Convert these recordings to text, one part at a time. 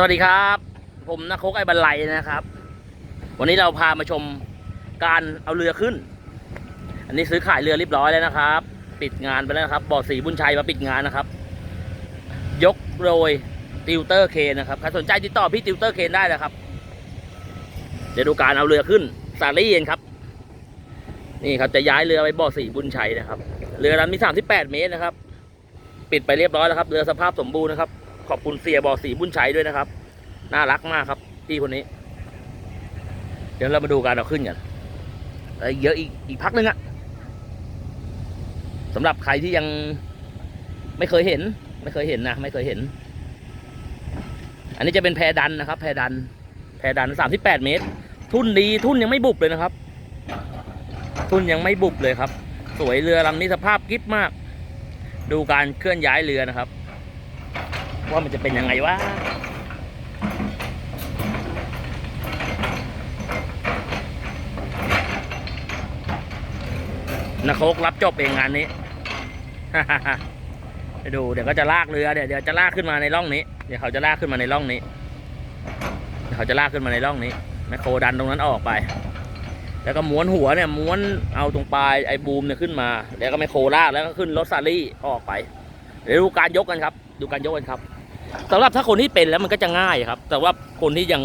สวัสดีครับ ผมนักโคกไอ้บันไลนะครับ วันนี้เราพามาชมการเอาเรือขึ้น อันนี้ซื้อขายเรือเรียบร้อยแล้วนะครับ ปิดงานไปแล้วนะครับบ่อสีบุญชัยมาปิดงานนะครับ ยกโดยติวเตอร์เคนนะครับใครสนใจติดต่อพี่ติวเตอร์เคนได้นะครับ เดี๋ยวดูการเอาเรือขึ้นสาลี่เองครับ นี่ครับจะย้ายเรือไปบ่อสีบุญชัยนะครับ เรือลำมี38เมตรนะครับ ปิดไปเรียบร้อยแล้วครับ เรือสภาพสมบูรณ์นะครับ ขอบคุณเสียบอสีบุญชัยด้วยนะครับ น่ารักมากครับพี่คนนี้ เดี๋ยวเรามาดูการเอาขึ้นกันเอ้ยเยอะอีกอีกพักนึงอะสำหรับใครที่ยังไม่เคยเห็น ไม่เคยเห็นนะไม่เคยเห็น อันนี้จะเป็นแพดันนะครับ แพดัน แพดันสามสิบแปดเมตร ทุ่นดีทุ่นยังไม่บุบเลยนะครับ ทุ่นยังไม่บุบเลยครับ สวยเรือลำนี้สภาพกิ๊บมาก ดูการเคลื่อนย้ายเรือนะครับ ว่ามันจะเป็นยังไงวะนักโคกรับจบเองงานนี้ไปดูเดี๋ยวก็จะลากเรือเดี๋ยวเดี๋ยวจะลากขึ้นมาในร่องนี้ เดี๋ยวเขาจะลากขึ้นมาในร่องนี้เดี๋ยวเขาจะลากขึ้นมาในร่องนี้แมคโครดันตรงนั้นออกไป แล้วก็ม้วนหัวเนี่ยม้วนเอาตรงปลายไอ้บูมเนี่ยขึ้นมา แล้วก็แมคโครลากแล้วก็ขึ้นรถซารี่ออกไป เดี๋ยวดูการยกกันครับ ดูการยกกันครับ สำหรับถ้าคนที่เป็นแล้วมันก็จะง่ายครับ แต่ว่าคนที่ยัง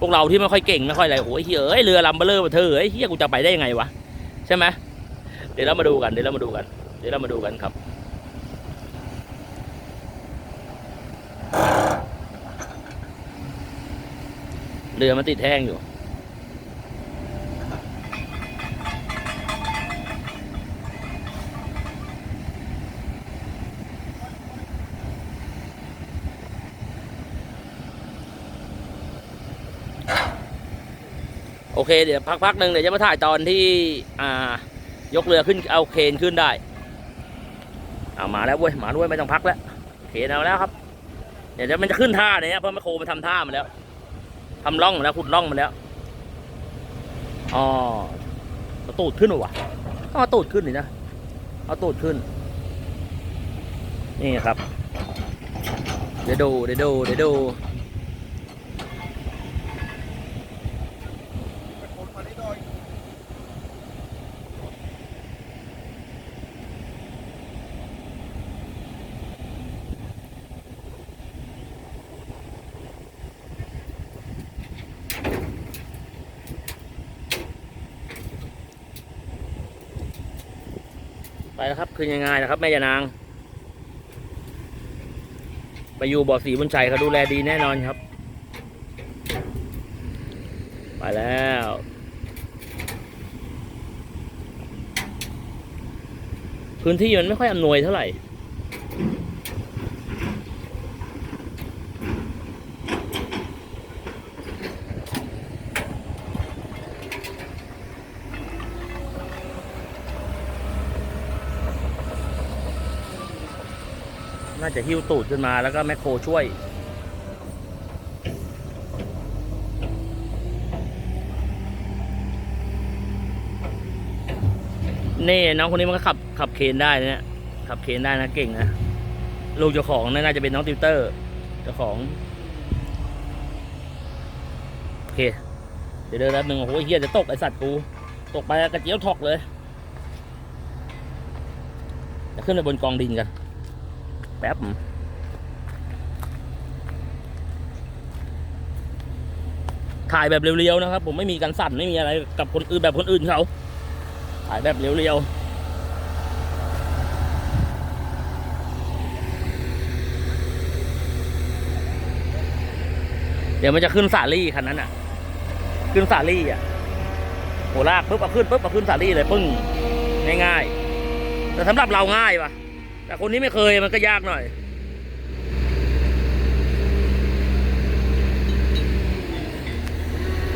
พวกเราที่ไม่ค่อยเก่งไม่ค่อยอะไรโอ้ยเฮ้ยเอ้ยเรือลำเบลเลอร์เธอเฮ้ยเฮียกูจะไปได้ยังไงวะใช่ไหมเดี๋ยวเรามาดูกันเดี๋ยวเรามาดูกัน เดี๋ยวเรามาดูกันครับเรือมันติดแห้งอยู่ โอเค เดี๋ยวพักๆหนึ่งเดี๋ยวจะมาถ่ายตอนที่อ่ายกเรือขึ้นเอาเคนขึ้นได้เอามาแล้วเว้ยมาด้วยไม่ต้องพักแล้วเคนเอาแล้วครับ เดี๋ยวมันจะขึ้นท่าเนี่ยเพราะแมคโครมันทำท่ามาแล้วทำร่องมาแล้วขุดร่องมาแล้วอ๋อเอาตูดขึ้นหรอวะต้องเอาตูดขึ้นนี่นะเอาตูดขึ้น นี่ครับเดี๋ยวดูเดี๋ยวดูเดี๋ยวดู ไปแล้วครับคืนยังไงนะครับ แม่ยานาง ไปอยู่บ่อสีบุญชัยเขาดูแลดีแน่นอนครับ ไปแล้วพื้นที่มันไม่ค่อยอำนวยเท่าไหร่ น่าจะหิ้วตูดขึ้นมาแล้วก็แมคโครช่วย นี่น้องคนนี้มันก็ขับขับเคนได้นี่ขับเคนได้นะเก่งนะลูกเจ้าของน่าจะเป็นน้องติวเตอร์เจ้าของโอเค เดี๋ยวเดินแป๊บนึงโอ้โหเฮียจะตกไอสัตว์กู ตกไปกระเจี๊ยวถอกเลยจะขึ้นไปบนกองดินกัน แป๊บถ่ายแบบเรียวๆนะครับ ผมไม่มีการสั่นไม่มีอะไรกับคนอื่นแบบคนอื่นเขาถ่ายแบบเรียวๆเดี๋ยวมันจะขึ้นสาลี่คันนั้นอะ ขึ้นสาลี่อะโหลากปุ๊บเอาขึ้นปุ๊บเอาขึ้นสาลี่เลยปึ้งง่ายๆแต่สำหรับเราง่ายปะ แต่คนนี้ไม่เคยมันก็ยากหน่อย